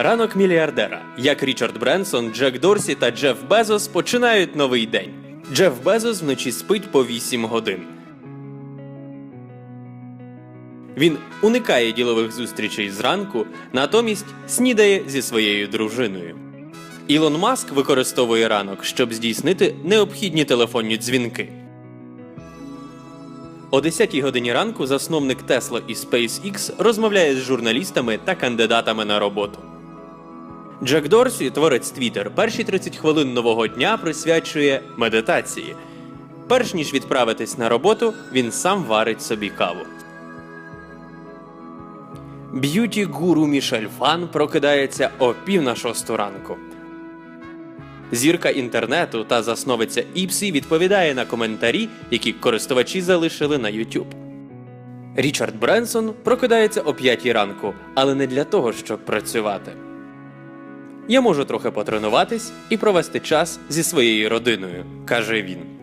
Ранок мільярдера. Як Річард Бренсон, Джек Дорсі та Джеф Безос починають новий день. Джеф Безос вночі спить по 8 годин. Він уникає ділових зустрічей зранку, натомість снідає зі своєю дружиною. Ілон Маск використовує ранок, щоб здійснити необхідні телефонні дзвінки. О 10 годині ранку засновник Tesla і SpaceX розмовляє з журналістами та кандидатами на роботу. Джек Дорсі, творець Twitter, перші 30 хвилин нового дня присвячує медитації. Перш ніж відправитись на роботу, він сам варить собі каву. Б'юті гуру Мішель Фан прокидається о пів на шосту ранку. Зірка інтернету та засновиця Іпсі відповідає на коментарі, які користувачі залишили на YouTube. Річард Бренсон прокидається о 5 ранку, але не для того, щоб працювати. Я можу трохи потренуватись і провести час зі своєю родиною, каже він.